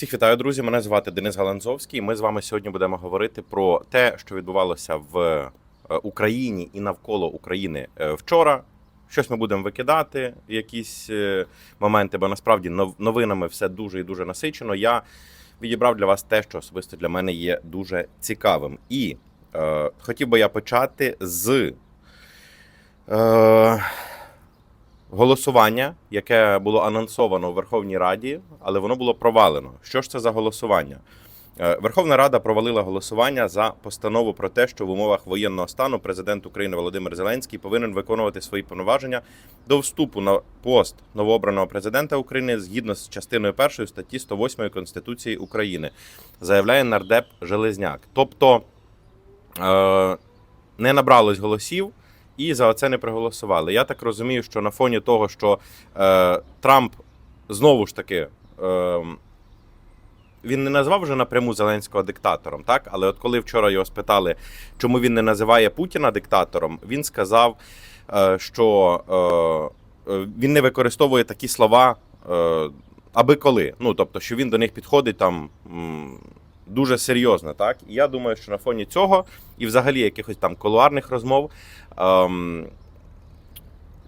Всіх вітаю, друзі. Мене звати Денис Галанзовський. Ми з вами сьогодні будемо говорити про те, що відбувалося в е, Україні і навколо України е, вчора. Щось ми будемо викидати, якісь е, моменти, бо насправді новинами все дуже і дуже насичено. Я відібрав для вас те, що особисто для мене є дуже цікавим. І е, хотів би я почати з е, голосування, яке було анонсовано у Верховній Раді, але воно було провалено. Що ж це за голосування? Е, Верховна Рада провалила голосування за постанову про те, що в умовах воєнного стану президент України Володимир Зеленський повинен виконувати свої повноваження до вступу на пост новообраного президента України згідно з частиною 1 статті 108 Конституції України, заявляє нардеп Железняк. Тобто е, не набралось голосів. І за це не проголосували. Я так розумію, що на фоні того, що е, Трамп знову ж таки е, він не назвав вже напряму Зеленського диктатором, так? Але от коли вчора його спитали, чому він не називає Путіна диктатором, він сказав, е, що е, е, він не використовує такі слова аби коли. Ну тобто, що він до них підходить там. Дуже серйозно, так і я думаю, що на фоні цього і взагалі якихось там колуарних розмов ем,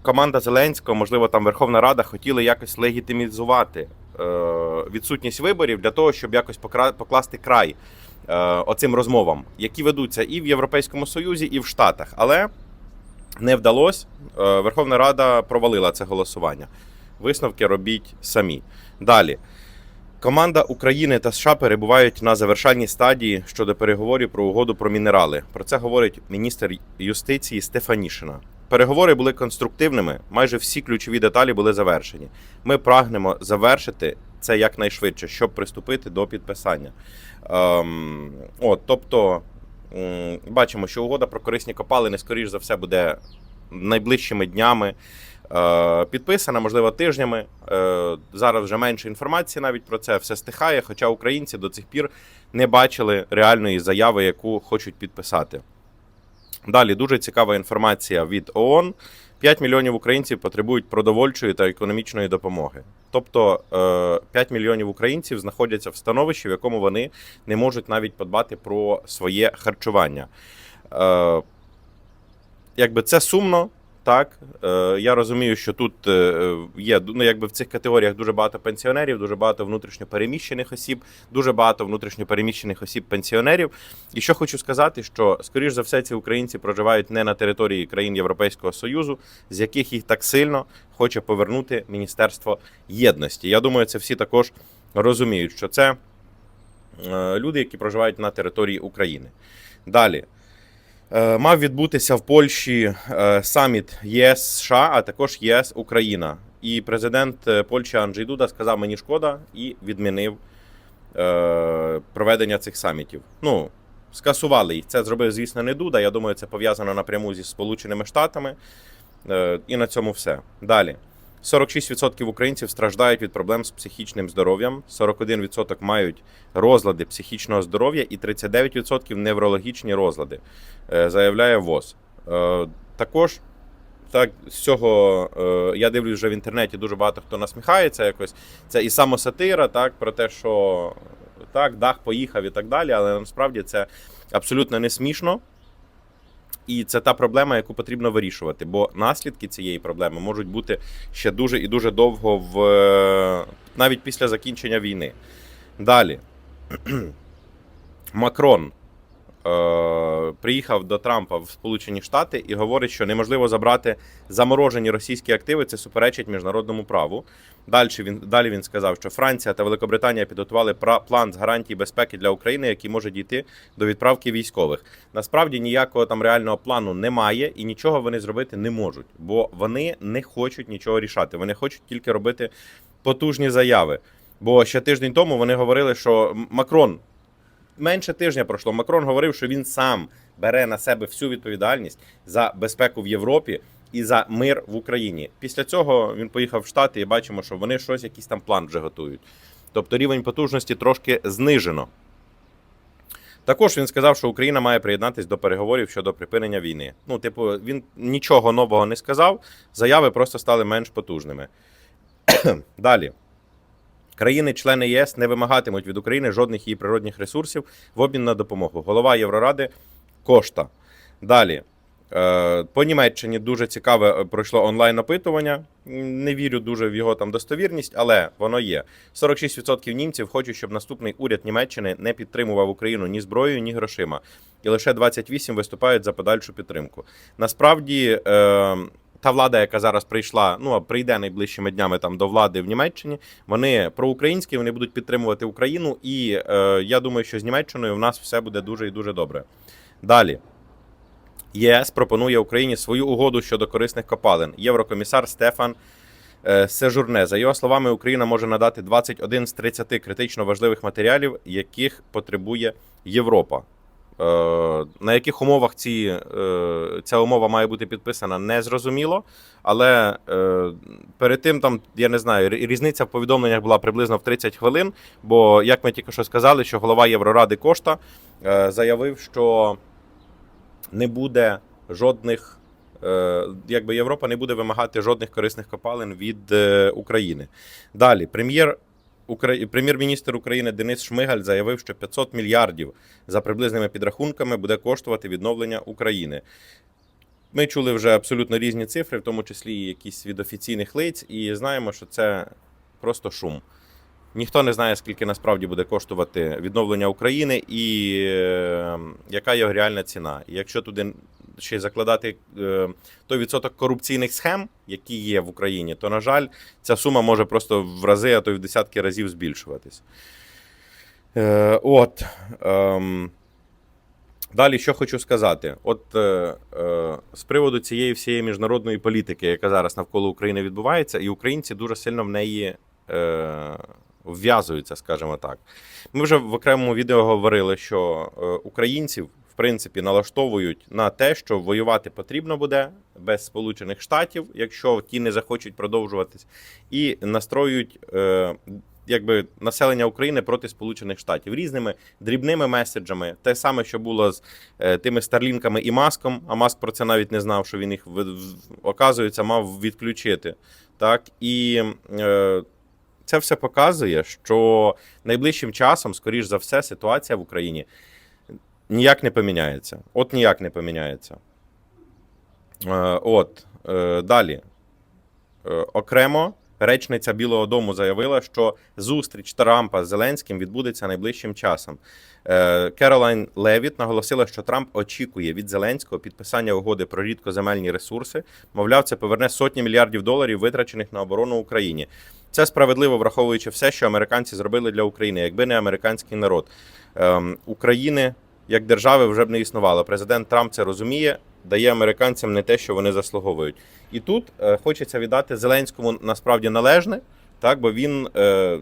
команда Зеленського, можливо, там Верховна Рада хотіли якось легітимізувати е, відсутність виборів для того, щоб якось покласти край е, оцим розмовам, які ведуться і в Європейському Союзі, і в Штатах. Але не вдалося. Е, Верховна Рада провалила це голосування. Висновки робіть самі. Далі. Команда України та США перебувають на завершальній стадії щодо переговорів про угоду про мінерали. Про це говорить міністр юстиції Стефанішина. Переговори були конструктивними. Майже всі ключові деталі були завершені. Ми прагнемо завершити це якнайшвидше, щоб приступити до підписання. Ем, от, тобто, м, бачимо, що угода про корисні копалини, скоріш за все, буде найближчими днями підписана, можливо, тижнями. Е, зараз вже менше інформації навіть про це все стихає. Хоча українці до цих пір не бачили реальної заяви, яку хочуть підписати. Далі дуже цікава інформація від ООН. 5 мільйонів українців потребують продовольчої та економічної допомоги. Тобто е, 5 мільйонів українців знаходяться в становищі, в якому вони не можуть навіть подбати про своє харчування. Е, Якби це сумно, так. Е, Я розумію, що тут е, є ну, якби в цих категоріях дуже багато пенсіонерів, дуже багато внутрішньопереміщених осіб, дуже багато внутрішньопереміщених осіб пенсіонерів. І що хочу сказати, що скоріш за все ці українці проживають не на території країн Європейського Союзу, з яких їх так сильно хоче повернути Міністерство єдності. Я думаю, це всі також розуміють, що це е, люди, які проживають на території України. Далі. Е, Мав відбутися в Польщі е, саміт ЄС США, а також ЄС Україна. І президент е, Польщі Анджей Дуда сказав мені шкода і відмінив проведення цих самітів. Ну, скасували їх. Це зробив, звісно, не Дуда. Я думаю, це пов'язано напряму зі Сполученими Штатами. І на цьому все. Далі. 46% українців страждають від проблем з психічним здоров'ям, 41% мають розлади психічного здоров'я і 39% неврологічні розлади, е, заявляє ВОЗ. Е, Також так, з цього е, я дивлюсь вже в інтернеті дуже багато хто насміхається якось. Це і самосатира, так, про те, що так, дах поїхав і так далі, але насправді це абсолютно не смішно. І це та проблема, яку потрібно вирішувати, бо наслідки цієї проблеми можуть бути ще дуже і дуже довго в е, навіть після закінчення війни. Далі. Макрон е, приїхав до Трампа в Сполучені Штати і говорить, що неможливо забрати заморожені російські активи. Це суперечить міжнародному праву. Далі він далі він сказав, що Франція та Великобританія підготували план з гарантій безпеки для України, який може дійти до відправки військових. Насправді ніякого там реального плану немає, і нічого вони зробити не можуть, бо вони не хочуть нічого рішати. Вони хочуть тільки робити потужні заяви. Бо ще тиждень тому вони говорили, що Макрон менше тижня пройшло. Макрон говорив, що він сам бере на себе всю відповідальність за безпеку в Європі і за мир в Україні. Після цього він поїхав в Штати і бачимо, що вони щось, якийсь там план вже готують. Тобто рівень потужності трошки знижено. Також він сказав, що Україна має приєднатись до переговорів щодо припинення війни. Ну, типу, він нічого нового не сказав, заяви просто стали менш потужними. Далі. Країни-члени ЄС не вимагатимуть від України жодних її природних ресурсів в обмін на допомогу. Голова Євроради Кошта. Далі. Е, По Німеччині дуже цікаве е, пройшло онлайн опитування. Не вірю дуже в його там достовірність, але воно є. 46% німців хочуть, щоб наступний уряд Німеччини не підтримував Україну ні зброєю, ні грошима. І лише 28 виступають за подальшу підтримку. Насправді. Та влада, яка зараз прийшла, ну а прийде найближчими днями там до влади в Німеччині, вони проукраїнські, вони будуть підтримувати Україну, і е, я думаю, що з Німеччиною в нас все буде дуже і дуже добре. Далі. ЄС пропонує Україні свою угоду щодо корисних копалин. Єврокомісар Стефан е, Сежурне. За його словами, Україна може надати 21 з 30 критично важливих матеріалів, яких потребує Європа. Е, На яких умовах ці, е, ця умова має бути підписана, не зрозуміло. Але е, перед тим там, я не знаю, різниця в повідомленнях була приблизно в 30 хвилин. Бо, як ми тільки що сказали, що голова Євроради Кошта заявив, що не буде жодних. Якби Європа не буде вимагати жодних корисних копалин від України. Далі, прем'єр прем'єр-міністр України Денис Шмигаль заявив, що 500 мільярдів за приблизними підрахунками буде коштувати відновлення України. Ми чули вже абсолютно різні цифри, в тому числі якісь від офіційних лиць, і знаємо, що це просто шум. Ніхто не знає, скільки насправді буде коштувати відновлення України і е, яка його реальна ціна. І якщо туди ще й закладати е, той відсоток корупційних схем, які є в Україні, то, на жаль, ця сума може просто в рази, а то й в десятки разів збільшуватись. Е, от. ем, Далі, що хочу сказати, от е, з приводу цієї всієї міжнародної політики, яка зараз навколо України відбувається, і українці дуже сильно в неї вв'язуються, скажімо так. Ми вже в окремому відео говорили, що українців в принципі налаштовують на те, що воювати потрібно буде без Сполучених Штатів, якщо ті не захочуть продовжуватись, і настроюють. Е, Якби населення України проти Сполучених Штатів різними дрібними меседжами, те саме, що було з е, тими старлінками і маском. А маск про це навіть не знав, що він їх в- в- оказується, мав відключити. Так і е, це все показує, що найближчим часом, скоріш за все, ситуація в Україні ніяк не поміняється. От ніяк не поміняється. Е, от е, далі. Е, окремо речниця Білого Дому заявила, що зустріч Трампа з Зеленським відбудеться найближчим часом. Керолайн Левіт наголосила, що Трамп очікує від Зеленського підписання угоди про рідкоземельні ресурси. Мовляв, це поверне сотні мільярдів доларів, витрачених на оборону Україні. Це справедливо, враховуючи все, що американці зробили для України, якби не американський народ. Ем, України як держави вже б не існувало. Президент Трамп це розуміє, дає американцям не те, що вони заслуговують. І тут е, хочеться віддати Зеленському насправді належне, так, бо він. Е,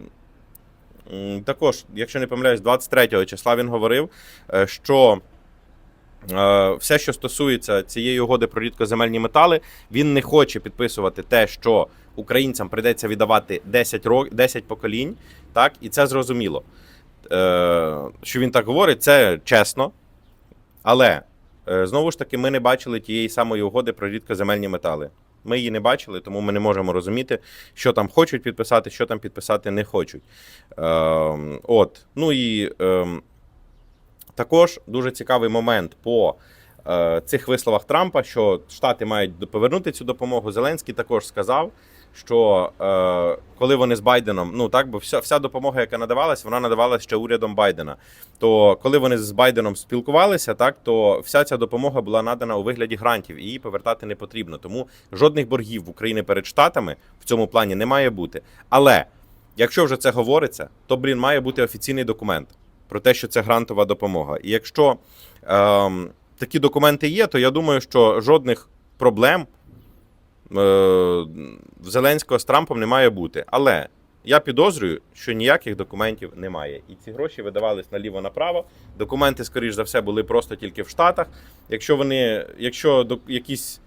також, якщо не помиляюсь, 23 числа він говорив, е, що е, все, що стосується цієї угоди про рідкоземельні метали, він не хоче підписувати те, що українцям прийдеться віддавати 10 років, 10 поколінь, так, і це зрозуміло. Е, Що він так говорить, це чесно. Але е, знову ж таки, ми не бачили тієї самої угоди про рідкоземельні метали. Ми її не бачили, тому ми не можемо розуміти, що там хочуть підписати, що там підписати не хочуть. Е, от. Ну і е, також дуже цікавий момент по е, цих висловах Трампа, що Штати мають повернути цю допомогу. Зеленський також сказав, що е, коли вони з Байденом, ну так, бо вся, вся допомога, яка надавалась, вона надавалася ще урядом Байдена. То коли вони з Байденом спілкувалися, так то вся ця допомога була надана у вигляді грантів, і її повертати не потрібно. Тому жодних боргів в Україні перед штатами в цьому плані не має бути. Але якщо вже це говориться, то блін має бути офіційний документ про те, що це грантова допомога. І якщо ем, такі документи є, то я думаю, що жодних проблем е, Зеленського з Трампом не має бути. Але я підозрюю, що ніяких документів немає. І ці гроші видавались наліво-направо. Документи, скоріш за все, були просто тільки в Штатах. Якщо вони, якщо до, якісь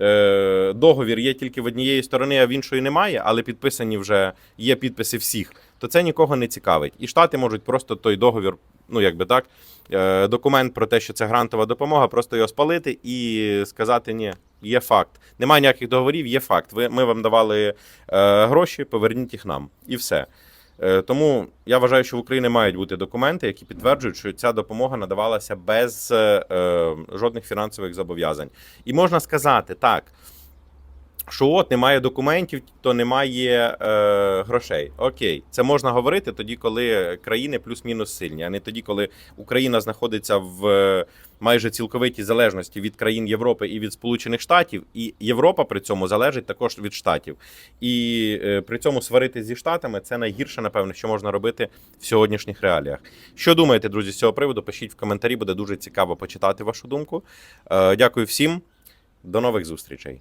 е, договір є тільки в однієї сторони, а в іншої немає, але підписані вже є підписи всіх, то це нікого не цікавить. І Штати можуть просто той договір, ну якби так, е, документ про те, що це грантова допомога, просто його спалити і сказати ні. Є факт. Немає ніяких договорів, є факт. Ви, ми вам давали е, гроші, поверніть їх нам. І все. Е, Тому я вважаю, що в Україні мають бути документи, які підтверджують, що ця допомога надавалася без е, жодних фінансових зобов'язань. І можна сказати так. Що от немає документів, то немає е, грошей. Окей, це можна говорити тоді, коли країни плюс-мінус сильні, а не тоді, коли Україна знаходиться в е, майже цілковитій залежності від країн Європи і від Сполучених Штатів, і Європа при цьому залежить також від штатів. І е, при цьому сварити зі штатами це найгірше, напевно, що можна робити в сьогоднішніх реаліях. Що думаєте, друзі, з цього приводу? Пишіть в коментарі, буде дуже цікаво почитати вашу думку. Е, дякую всім, до нових зустрічей.